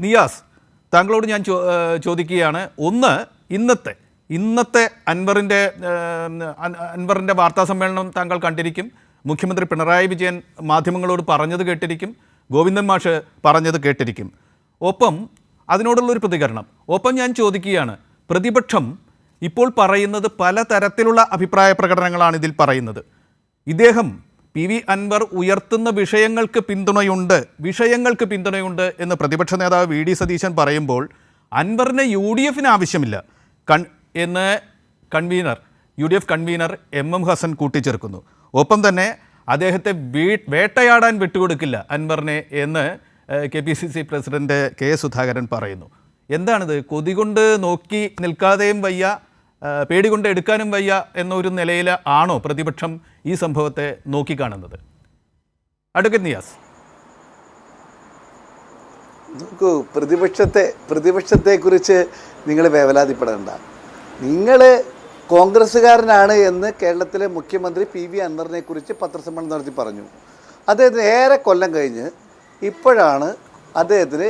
നിയാസ് താങ്കളോട് ഞാൻ ചോദിക്കുകയാണ്. ഒന്ന് ഇന്നത്തെ ഇന്നത്തെ അൻവറിന്റെ അൻവറിന്റെ വാർത്താ സമ്മേളനം താങ്കൾ കണ്ടിരിക്കും. മുഖ്യമന്ത്രി പിണറായി വിജയൻ മാധ്യമങ്ങളോട് പറഞ്ഞത് കേട്ടിരിക്കും. ഗോവിന്ദൻ മാഷ് പറഞ്ഞത് കേട്ടിരിക്കും. ഒപ്പം അതിനോടുള്ളൊരു പ്രതികരണം. ഒപ്പം ഞാൻ ചോദിക്കുകയാണ് പ്രതിപക്ഷം ഇപ്പോൾ പറയുന്നത് പലതരത്തിലുള്ള അഭിപ്രായ പ്രകടനങ്ങളാണ് ഇതിൽ പറയുന്നത്. ഇദ്ദേഹം പി വി അൻവർ ഉയർത്തുന്ന വിഷയങ്ങൾക്ക് പിന്തുണയുണ്ട് വിഷയങ്ങൾക്ക് പിന്തുണയുണ്ട് എന്ന് പ്രതിപക്ഷ നേതാവ് വി ഡി സതീശൻ പറയുമ്പോൾ അൻവറിന് യു ഡി എഫിന് ആവശ്യമില്ല. കൺ എന്ന് convener U D F convener M M Hassan കൂട്ടിച്ചേർക്കുന്നു. ഒപ്പം തന്നെ അദ്ദേഹത്തെ വീ വേട്ടയാടാൻ വിട്ടുകൊടുക്കില്ല അൻവറിനെ എന്ന് K P C C president K Sudhakaran പറയുന്നു. എന്താണിത്? കൊതി കൊണ്ട് നോക്കി നിൽക്കാതെയും വയ്യ പേടി കൊണ്ട് എടുക്കാനും വയ്യ എന്നൊരു നിലയിൽ ആണോ പ്രതിപക്ഷം ഈ സംഭവത്തെ നോക്കിക്കാണുന്നത്. അഡ്വക്കേറ്റ് നിയാസ് നോക്കൂ പ്രതിപക്ഷത്തെ പ്രതിപക്ഷത്തെക്കുറിച്ച് നിങ്ങൾ വേവലാതിപ്പെടേണ്ട. നിങ്ങൾ കോൺഗ്രസ്സുകാരനാണ് എന്ന് കേരളത്തിലെ മുഖ്യമന്ത്രി പി വി അൻവറിനെ കുറിച്ച് പത്രസമ്മേളനം നടത്തി പറഞ്ഞു. അദ്ദേഹത്തിന് ഏറെ കൊല്ലം കഴിഞ്ഞ് ഇപ്പോഴാണ് അദ്ദേഹത്തിന്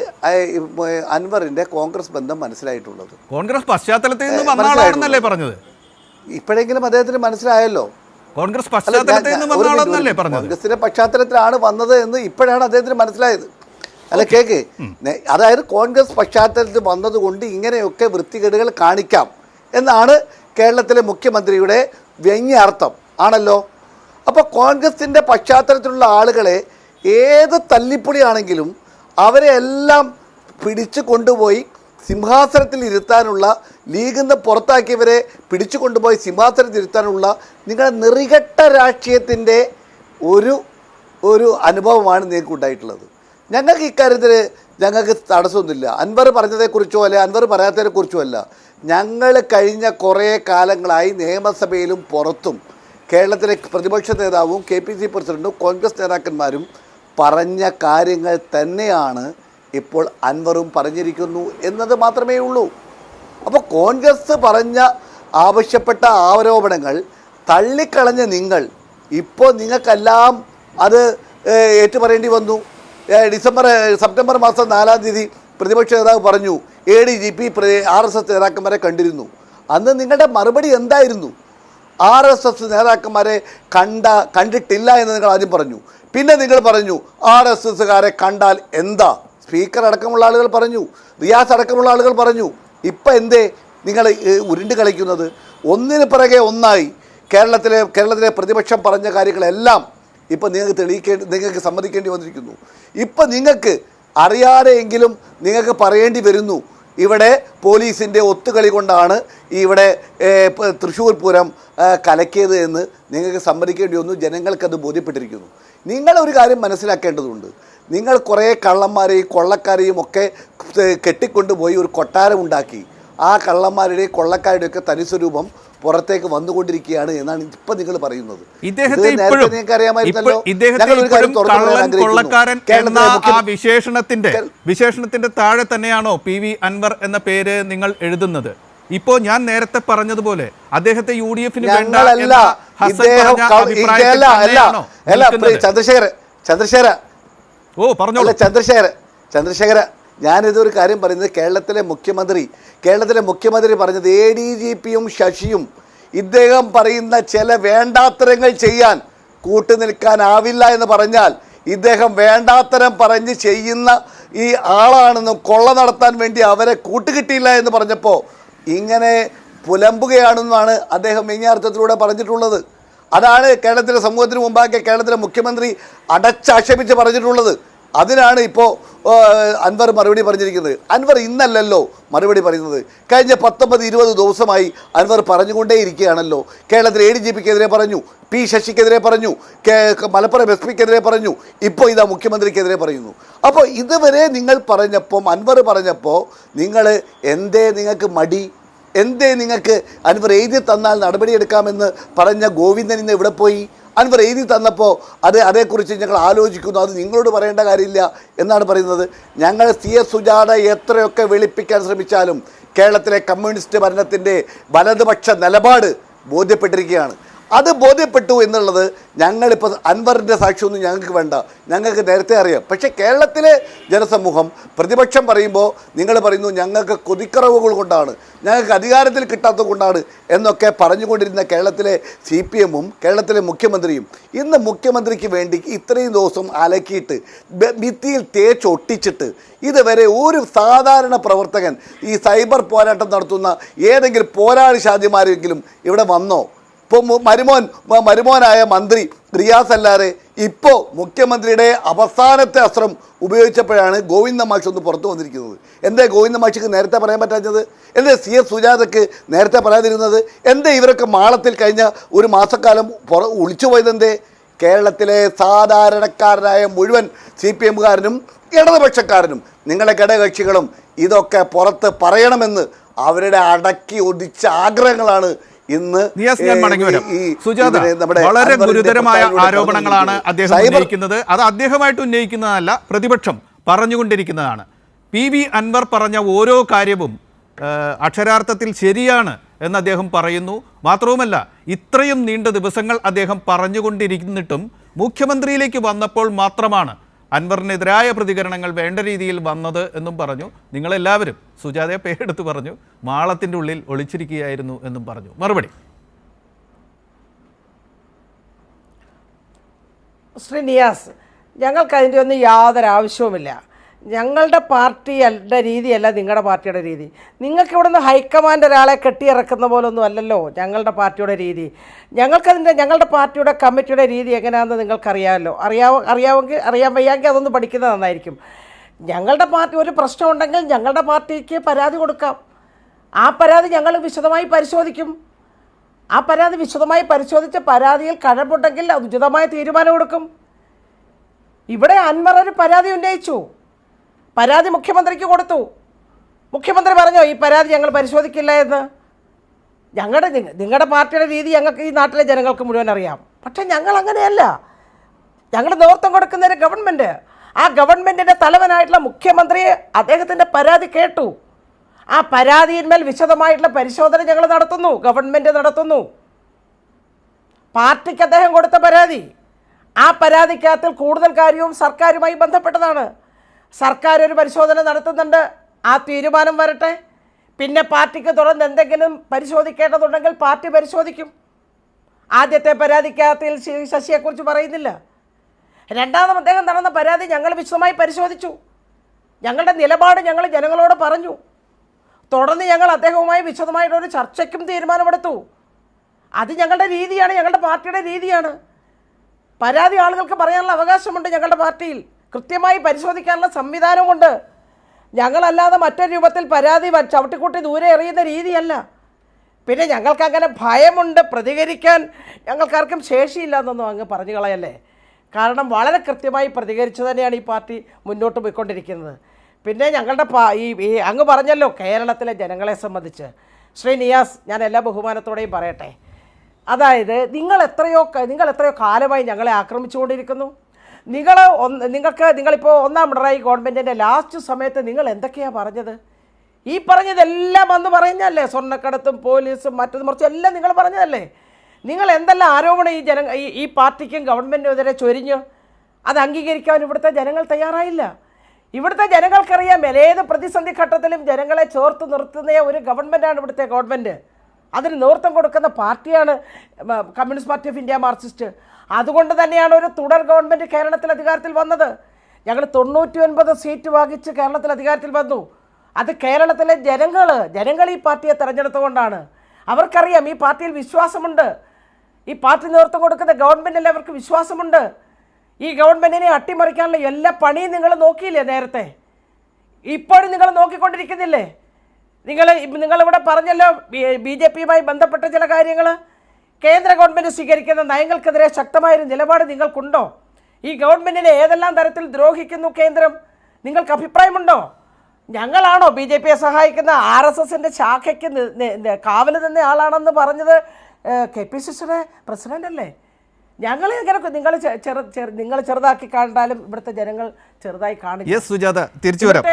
അൻവറിന്റെ കോൺഗ്രസ് ബന്ധം മനസ്സിലായിട്ടുള്ളത്. കോൺഗ്രസ് പശ്ചാത്തലത്തിൽ പറഞ്ഞത്? ഇപ്പോഴെങ്കിലും അദ്ദേഹത്തിന് മനസ്സിലായല്ലോ. കോൺഗ്രസ് പശ്ചാത്തലത്തിൽ നിന്ന് വന്ന ആളെന്നല്ലേ പറഞ്ഞത്? കോൺഗ്രസിന്റെ പശ്ചാത്തലത്തിലാണ് വന്നത് എന്ന് ഇപ്പോഴാണ് അദ്ദേഹത്തിന് മനസ്സിലായത്. അല്ല കേക്ക് അതായത് കോൺഗ്രസ് പശ്ചാത്തലത്തിൽ വന്നതുകൊണ്ട് ഇങ്ങനെയൊക്കെ വൃത്തികേടുകൾ കാണിക്കാം എന്നാണ് കേരളത്തിലെ മുഖ്യമന്ത്രിയുടെ വ്യംഗ്യാർത്ഥം ആണല്ലോ? അപ്പോൾ കോൺഗ്രസിന്റെ പശ്ചാത്തലത്തിലുള്ള ആളുകളെ ഏത് തല്ലിപ്പൊളിയാണെങ്കിലും അവരെ എല്ലാം പിടിച്ചു കൊണ്ടുപോയി സിംഹാസനത്തിൽ ഇരുത്താനുള്ള ലീഗിൽ നിന്ന് പുറത്താക്കിയവരെ പിടിച്ചു കൊണ്ടുപോയി സിംഹാസനത്തിൽ ഇരുത്താനുള്ള നിങ്ങളുടെ നിറികെട്ട രാഷ്ട്രീയത്തിന്റെ ഒരു ഒരു അനുഭവമാണ് നിങ്ങൾക്ക് ഉണ്ടായിട്ടുള്ളത്. ഞങ്ങൾക്ക് ഇക്കാര്യത്തിൽ ഞങ്ങൾക്ക് തടസ്സമൊന്നുമില്ല. അൻവർ പറഞ്ഞതേക്കുറിച്ചോ അല്ലെ അൻവർ പറയാത്തതിനെക്കുറിച്ചോ അല്ല. ഞങ്ങൾ കഴിഞ്ഞ കുറേ കാലങ്ങളായി നിയമസഭയിലും പുറത്തും കേരളത്തിലെ പ്രതിപക്ഷ നേതാവും കെ പി സി പ്രസിഡന്റും കോൺഗ്രസ് നേതാക്കന്മാരും പറഞ്ഞ കാര്യങ്ങൾ തന്നെയാണ് ഇപ്പോൾ അൻവറും പറഞ്ഞിരിക്കുന്നു എന്നത് മാത്രമേ ഉള്ളൂ. അപ്പോൾ കോൺഗ്രസ് പറഞ്ഞ ആവശ്യപ്പെട്ട ആരോപണങ്ങൾ തള്ളിക്കളഞ്ഞ നിങ്ങൾ ഇപ്പോൾ നിങ്ങൾക്കെല്ലാം അത് ഏറ്റുപറയേണ്ടി വന്നു. ഡിസംബർ സെപ്റ്റംബർ മാസം നാലാം തീയതി പ്രതിപക്ഷ നേതാവ് പറഞ്ഞു A D G P R S S നേതാക്കന്മാരെ കണ്ടിരുന്നു. അന്ന് നിങ്ങളുടെ മറുപടി എന്തായിരുന്നു? ആർ എസ് എസ് നേതാക്കന്മാരെ കണ്ട കണ്ടിട്ടില്ല എന്ന് നിങ്ങൾ ആദ്യം പറഞ്ഞു. പിന്നെ നിങ്ങൾ പറഞ്ഞു ആർ എസ് എസ്സുകാരെ കണ്ടാൽ എന്താ? സ്പീക്കർ അടക്കമുള്ള ആളുകൾ പറഞ്ഞു റിയാസ് അടക്കമുള്ള ആളുകൾ പറഞ്ഞു ഇപ്പം എന്തേ നിങ്ങൾ ഉരുണ്ട് കളിക്കുന്നത്? ഒന്നിന് പിറകെ ഒന്നായി കേരളത്തിലെ കേരളത്തിലെ പ്രതിപക്ഷം പറഞ്ഞ കാര്യങ്ങളെല്ലാം ഇപ്പം നിങ്ങൾക്ക് തെളിയിക്കേണ്ടി നിങ്ങൾക്ക് സമ്മതിക്കേണ്ടി വന്നിരിക്കുന്നു. ഇപ്പം നിങ്ങൾക്ക് അറിയാതെയെങ്കിലും നിങ്ങൾക്ക് പറയേണ്ടി വരുന്നു ഇവിടെ പോലീസിന്റെ ഒത്തുകളി കൊണ്ടാണ് ഇവിടെ തൃശ്ശൂർ പൂരം കലക്കിയത് എന്ന് നിങ്ങൾക്ക് സമ്മതിക്കേണ്ടി വന്നു ജനങ്ങൾക്കത് ബോധ്യപ്പെട്ടിരിക്കുന്നു. നിങ്ങളൊരു കാര്യം മനസ്സിലാക്കേണ്ടതുണ്ട്. നിങ്ങൾ കുറേ കള്ളന്മാരെയും കൊള്ളക്കാരെയും ഒക്കെ കെട്ടിക്കൊണ്ടുപോയി ഒരു കൊട്ടാരം ഉണ്ടാക്കി. ആ കള്ളന്മാരുടെയും ഒക്കെ തനിസ്വരൂപം പുറത്തേക്ക് വന്നുകൊണ്ടിരിക്കുകയാണ് എന്നാണ് ഇപ്പൊ നിങ്ങൾ പറയുന്നത്. വിശേഷണത്തിന്റെ വിശേഷണത്തിന്റെ താഴെ തന്നെയാണോ പി വി അൻവർ എന്ന പേര് നിങ്ങൾ എഴുതുന്നത്? ഇപ്പോ ഞാൻ നേരത്തെ പറഞ്ഞതുപോലെ അദ്ദേഹത്തെ യു ഡി എഫിന് വേണ്ട ഞങ്ങളല്ല. എന്ന ഹസൻ ഇദ്ദേഹം പറഞ്ഞ ക- അഭിപ്രായത്തിൽ ഇതല്ല അല്ല അല്ല നിൽക്കുന്നത്? ചന്ദ്രശേഖര ചന്ദ്രശേഖര ഓ പറഞ്ഞോളൂ. ചന്ദ്രശേഖര ചന്ദ്രശേഖര ഞാനിതൊരു കാര്യം പറയുന്നത് കേരളത്തിലെ മുഖ്യമന്ത്രി കേരളത്തിലെ മുഖ്യമന്ത്രി പറഞ്ഞത് എ ഡി ജി പിയും ശശിയും ഇദ്ദേഹം പറയുന്ന ചില വേണ്ടാത്തരങ്ങൾ ചെയ്യാൻ കൂട്ടുനിൽക്കാനാവില്ല എന്ന് പറഞ്ഞാൽ ഇദ്ദേഹം വേണ്ടാത്തരം പറഞ്ഞ് ചെയ്യുന്ന ഈ ആളാണെന്നും കൊള്ള നടത്താൻ വേണ്ടി അവരെ കൂട്ടുകിട്ടിയില്ല എന്ന് പറഞ്ഞപ്പോൾ ഇങ്ങനെ പുലമ്പുകയാണെന്നാണ് അദ്ദേഹം വ്യംഗ്യാർത്ഥത്തിലൂടെ പറഞ്ഞിട്ടുള്ളത്. അതാണ് കേരളത്തിലെ സമൂഹത്തിന് മുമ്പാകെ കേരളത്തിലെ മുഖ്യമന്ത്രി അടച്ചാക്ഷേപിച്ച് പറഞ്ഞിട്ടുള്ളത്. അതിനാണ് ഇപ്പോൾ അൻവർ മറുപടി പറഞ്ഞിരിക്കുന്നത്. അൻവർ ഇന്നല്ലല്ലോ മറുപടി പറയുന്നത്. കഴിഞ്ഞ പത്തൊമ്പത് ഇരുപത് ദിവസമായി അൻവർ പറഞ്ഞുകൊണ്ടേയിരിക്കുകയാണല്ലോ. കേരളത്തിലെ എ ഡി ജി പിക്കെതിരെ പറഞ്ഞു പി ശശിക്കെതിരെ പറഞ്ഞു മലപ്പുറം എസ് പിക്കെതിരെ പറഞ്ഞു ഇപ്പോൾ ഇതാ മുഖ്യമന്ത്രിക്കെതിരെ പറയുന്നു. അപ്പോൾ ഇതുവരെ നിങ്ങൾ പറഞ്ഞപ്പം അൻവർ പറഞ്ഞപ്പോൾ നിങ്ങൾ എന്തേ നിങ്ങൾക്ക് മടി? എന്തേ നിങ്ങൾക്ക് അൻവർ എഴുതി തന്നാൽ നടപടിയെടുക്കാമെന്ന് പറഞ്ഞ ഗോവിന്ദൻ ഇന്ന് എവിടെ പോയി? അൻവർ എഴുതി തന്നപ്പോൾ അത് അതേക്കുറിച്ച് ഞങ്ങൾ ആലോചിക്കുന്നു. അത് നിങ്ങളോട് പറയേണ്ട കാര്യമില്ല എന്നാണ് പറയുന്നത്. ഞങ്ങൾ സി എസ് സുജാത എത്രയൊക്കെ വെളുപ്പിക്കാൻ ശ്രമിച്ചാലും കേരളത്തിലെ കമ്മ്യൂണിസ്റ്റ് ഭരണത്തിന്റെ വലതുപക്ഷ നിലപാട് ബോധ്യപ്പെട്ടിരിക്കുകയാണ്. അത് ബോധ്യപ്പെട്ടു എന്നുള്ളത് ഞങ്ങളിപ്പോൾ അൻവറിന്റെ സാക്ഷ്യമൊന്നും ഞങ്ങൾക്ക് വേണ്ട. ഞങ്ങൾക്ക് നേരത്തെ അറിയാം. പക്ഷേ കേരളത്തിലെ ജനസമൂഹം പ്രതിപക്ഷം പറയുമ്പോൾ നിങ്ങൾ പറയുന്നു ഞങ്ങൾക്ക് കൊതിക്കറവുകൾ കൊണ്ടാണ് ഞങ്ങൾക്ക് അധികാരത്തിൽ കിട്ടാത്തത് കൊണ്ടാണ് എന്നൊക്കെ പറഞ്ഞുകൊണ്ടിരുന്ന കേരളത്തിലെ സി പി എമ്മും കേരളത്തിലെ മുഖ്യമന്ത്രിയും ഇന്ന് മുഖ്യമന്ത്രിക്ക് വേണ്ടി ഇത്രയും ദിവസം അലക്കിയിട്ട് ഭിത്തിയിൽ തേച്ചൊട്ടിച്ചിട്ട് ഇതുവരെ ഒരു സാധാരണ പ്രവർത്തകൻ ഈ സൈബർ പോരാട്ടം നടത്തുന്ന ഏതെങ്കിലും പോരാളി ഷാജിമാരെങ്കിലും ഇവിടെ വന്നോ? ഇപ്പോൾ മരുമോൻ മരുമോനായ മന്ത്രി റിയാസ് അല്ലാതെ ഇപ്പോൾ മുഖ്യമന്ത്രിയുടെ അവസാനത്തെ അസ്ത്രം ഉപയോഗിച്ചപ്പോഴാണ് ഗോവിന്ദ മാഷ് ഒന്ന് പുറത്തു വന്നിരിക്കുന്നത്. എന്തേ ഗോവിന്ദ മാഷിക്ക് നേരത്തെ പറയാൻ പറ്റാഞ്ഞത്? എന്തേ സി എസ് സുജാതയ്ക്ക് നേരത്തെ പറയാതിരുന്നത്? എന്തേ ഇവരൊക്കെ മാളത്തിൽ കഴിഞ്ഞ ഒരു മാസക്കാലം പുറ ഒളിച്ചു പോയതെന്തേ? കേരളത്തിലെ സാധാരണക്കാരനായ മുഴുവൻ സി പി എമ്മുകാരനും ഇടതുപക്ഷക്കാരനും നിങ്ങളുടെ ഘടകകക്ഷികളും ഇതൊക്കെ പുറത്ത് പറയണമെന്ന് അവരുടെ അടക്കി ഒടിച്ച ആഗ്രഹങ്ങളാണ് ഇന്ന് സുജാത നമ്മുടെ വളരെ ഗുരുതരമായ ആരോപണങ്ങളാണ് അദ്ദേഹം ഉന്നയിക്കുന്നത്. അത് അദ്ദേഹമായിട്ട് ഉന്നയിക്കുന്നതല്ല പ്രതിപക്ഷം പറഞ്ഞുകൊണ്ടിരിക്കുന്നതാണ്. പി വി അൻവർ പറഞ്ഞ ഓരോ കാര്യവും അക്ഷരാർത്ഥത്തിൽ ശരിയാണ് എന്ന് അദ്ദേഹം പറയുന്നു. മാത്രവുമല്ല ഇത്രയും നീണ്ട ദിവസങ്ങൾ അദ്ദേഹം പറഞ്ഞുകൊണ്ടിരിക്കുന്നിട്ടും മുഖ്യമന്ത്രിയിലേക്ക് വന്നപ്പോൾ മാത്രമാണ് അൻവറിനെതിരായ പ്രതികരണങ്ങൾ വേണ്ട രീതിയിൽ വന്നത് എന്നും പറഞ്ഞു. നിങ്ങളെല്ലാവരും സുജാതയെ പേരെടുത്ത് പറഞ്ഞു മാളത്തിന്റെ ഉള്ളിൽ ഒളിച്ചിരിക്കുകയായിരുന്നു എന്നും പറഞ്ഞു. മറുപടി. ശ്രീ നിയാസ് ഞങ്ങൾക്ക് ഒന്നും യാതൊരു ആവശ്യവുമില്ല ഞങ്ങളുടെ പാർട്ടിയുടെ രീതിയല്ല നിങ്ങളുടെ പാർട്ടിയുടെ രീതി. നിങ്ങൾക്ക് ഇവിടെ നിന്ന് ഹൈക്കമാൻഡ് ഒരാളെ കെട്ടിയിറക്കുന്ന പോലൊന്നും അല്ലല്ലോ ഞങ്ങളുടെ പാർട്ടിയുടെ രീതി. ഞങ്ങൾക്കതിന്റെ ഞങ്ങളുടെ പാർട്ടിയുടെ കമ്മിറ്റിയുടെ രീതി എങ്ങനെയാണെന്ന് നിങ്ങൾക്കറിയാമല്ലോ. അറിയാവോ അറിയാമെങ്കിൽ അറിയാൻ വയ്യാമെങ്കിൽ അതൊന്ന് പഠിക്കുന്നത് നന്നായിരിക്കും. ഞങ്ങളുടെ പാർട്ടി ഒരു പ്രശ്നമുണ്ടെങ്കിൽ ഞങ്ങളുടെ പാർട്ടിക്ക് പരാതി കൊടുക്കാം. ആ പരാതി ഞങ്ങൾ വിശദമായി പരിശോധിക്കും. ആ പരാതി വിശദമായി പരിശോധിച്ച പരാതിയിൽ കഴമ്പുണ്ടെങ്കിൽ ഉചിതമായ തീരുമാനം കൊടുക്കും ഇവിടെ അൻവർ ഒരു പരാതി ഉന്നയിച്ചു. പരാതി മുഖ്യമന്ത്രിക്ക് കൊടുത്തു. മുഖ്യമന്ത്രി പറഞ്ഞോ ഈ പരാതി ഞങ്ങൾ പരിശോധിക്കില്ല എന്ന്. ഞങ്ങളുടെ നിങ്ങ- നിങ്ങളുടെ പാർട്ടിയുടെ രീതി ഞങ്ങൾക്ക് ഈ നാട്ടിലെ ജനങ്ങൾക്ക് മുഴുവൻ അറിയാം. പക്ഷേ ഞങ്ങൾ അങ്ങനെയല്ല. ഞങ്ങൾ നേതൃത്വം കൊടുക്കുന്ന ഒരു ഗവൺമെന്റ് ആ ഗവൺമെന്റിന്റെ തലവനായിട്ടുള്ള മുഖ്യമന്ത്രി അദ്ദേഹത്തിന്റെ പരാതി കേട്ടു. ആ പരാതിയിന്മേൽ വിശദമായിട്ടുള്ള പരിശോധന ഞങ്ങൾ നടത്തുന്നു ഗവൺമെന്റ് നടത്തുന്നു. പാർട്ടിക്ക് അദ്ദേഹം കൊടുത്ത പരാതി. ആ പരാതിക്കകത്തിൽ കൂടുതൽ കാര്യവും സർക്കാരുമായി ബന്ധപ്പെട്ടതാണ്. സർക്കാർ ഒരു പരിശോധന നടത്തുന്നുണ്ട്. ആ തീരുമാനം വരട്ടെ. പിന്നെ പാർട്ടിക്ക് തുടർന്ന് എന്തെങ്കിലും പരിശോധിക്കേണ്ടതുണ്ടെങ്കിൽ പാർട്ടി പരിശോധിക്കും. ആദ്യത്തെ പരാതിക്കകത്തിൽ ശശിയെക്കുറിച്ച് പറയുന്നില്ല. രണ്ടാമത് അദ്ദേഹം നടന്ന പരാതി ഞങ്ങൾ വിശദമായി പരിശോധിച്ചു. ഞങ്ങളുടെ നിലപാട് ഞങ്ങൾ ജനങ്ങളോട് പറഞ്ഞു. തുടർന്ന് ഞങ്ങൾ അദ്ദേഹവുമായി വിശദമായിട്ടൊരു ചർച്ചയ്ക്കും തീരുമാനമെടുത്തു. അത് ഞങ്ങളുടെ രീതിയാണ് ഞങ്ങളുടെ പാർട്ടിയുടെ രീതിയാണ്. പരാതി ആളുകൾക്ക് പറയാനുള്ള അവകാശമുണ്ട് ഞങ്ങളുടെ പാർട്ടിയിൽ. കൃത്യമായി പരിശോധിക്കാനുള്ള സംവിധാനമുണ്ട്. ഞങ്ങളല്ലാതെ മറ്റൊരു രൂപത്തിൽ പരാതി ചവിട്ടിക്കൂട്ടി ദൂരെ എറിയുന്ന രീതിയല്ല. പിന്നെ ഞങ്ങൾക്കങ്ങനെ ഭയമുണ്ട് പ്രതികരിക്കാൻ. ഞങ്ങൾക്കാർക്കും ശേഷിയില്ല എന്നൊന്നും അങ്ങ് പറഞ്ഞു കളയല്ലേ. കാരണം വളരെ കൃത്യമായി പ്രതികരിച്ചു തന്നെയാണ് ഈ പാർട്ടി മുന്നോട്ട് പോയിക്കൊണ്ടിരിക്കുന്നത്. പിന്നെ ഞങ്ങളുടെ പാ ഈ അങ്ങ് പറഞ്ഞല്ലോ കേരളത്തിലെ ജനങ്ങളെ സംബന്ധിച്ച്. ശ്രീ നിയാസ് ഞാൻ എല്ലാ ബഹുമാനത്തോടെയും പറയട്ടെ. അതായത് നിങ്ങൾ എത്രയോ നിങ്ങൾ എത്രയോ കാലമായി ഞങ്ങളെ ആക്രമിച്ചുകൊണ്ടിരിക്കുന്നു. നിങ്ങൾ നിങ്ങൾക്ക് നിങ്ങളിപ്പോൾ ഒന്നാം പിണറായി ഗവൺമെന്റിന്റെ ലാസ്റ്റ് സമയത്ത് നിങ്ങൾ എന്തൊക്കെയാണ് പറഞ്ഞത്? ഈ പറഞ്ഞതെല്ലാം അന്ന് പറഞ്ഞല്ലേ? സ്വർണക്കടത്തും പോലീസും മറ്റത് മറിച്ചും എല്ലാം നിങ്ങൾ പറഞ്ഞതല്ലേ? നിങ്ങൾ എന്തെല്ലാം ആരോപണം ഈ ജന ഈ ഈ പാർട്ടിക്കും ഗവൺമെന്റിനെതിരെ ചൊരിഞ്ഞു അത് അംഗീകരിക്കാൻ ഇവിടുത്തെ ജനങ്ങൾ തയ്യാറായില്ല? ഇവിടുത്തെ ജനങ്ങൾക്കറിയാം ഏത് പ്രതിസന്ധി ഘട്ടത്തിലും ജനങ്ങളെ ചേർത്ത് നിർത്തുന്ന ഒരു ഗവൺമെന്റാണ് ഇവിടുത്തെ ഗവൺമെന്റ് അതിന് നേതൃത്വം കൊടുക്കുന്ന പാർട്ടിയാണ് Communist Party of India Marxist. അതുകൊണ്ട് തന്നെയാണ് ഒരു തുടർ ഗവൺമെന്റ് കേരളത്തിൽ അധികാരത്തിൽ വന്നത്. ഞങ്ങൾ തൊണ്ണൂറ്റി ഒൻപത് സീറ്റ് വാങ്ങിച്ച് കേരളത്തിൽ അധികാരത്തിൽ വന്നു. അത് കേരളത്തിലെ ജനങ്ങൾ ജനങ്ങൾ ഈ പാർട്ടിയെ തിരഞ്ഞെടുത്തുകൊണ്ടാണ്. അവർക്കറിയാം ഈ പാർട്ടിയിൽ വിശ്വാസമുണ്ട്. ഈ പാർട്ടി നേതൃത്വം കൊടുക്കുന്ന ഗവൺമെന്റിൽ അവർക്ക് വിശ്വാസമുണ്ട്. ഈ ഗവൺമെന്റിനെ അട്ടിമറിക്കാനുള്ള എല്ലാ പണിയും നിങ്ങൾ നോക്കിയില്ലേ നേരത്തെ? ഇപ്പോഴും നിങ്ങൾ നോക്കിക്കൊണ്ടിരിക്കുന്നില്ലേ? നിങ്ങൾ നിങ്ങളിവിടെ പറഞ്ഞല്ലോ ബി ജെ പിയുമായി ബന്ധപ്പെട്ട ചില കാര്യങ്ങൾ കേന്ദ്ര ഗവൺമെന്റ് സ്വീകരിക്കുന്ന നയങ്ങൾക്കെതിരെ ശക്തമായൊരു നിലപാട് നിങ്ങൾക്കുണ്ടോ? ഈ ഗവൺമെന്റിനെ ഏതെല്ലാം തരത്തിൽ ദ്രോഹിക്കുന്നു കേന്ദ്രം? നിങ്ങൾക്ക് അഭിപ്രായമുണ്ടോ? ഞങ്ങളാണോ ബി ജെ പിയെ സഹായിക്കുന്ന? ആർ എസ് എസിന്റെ ശാഖയ്ക്ക് കാവൽ നി- നി- കാവൽ നിന്ന ആളാണെന്ന് പറഞ്ഞത് കെ പി സി സിയുടെ പ്രസിഡന്റ് അല്ലേ ഞങ്ങൾ ഇങ്ങനെ നിങ്ങൾ ചെറു നിങ്ങൾ ചെറുതാക്കി കണ്ടാലും ഇവിടുത്തെ ജനങ്ങൾ ചെറുതായി കാണില്ല യെസ് സുജാത തിരിച്ചു വരാം.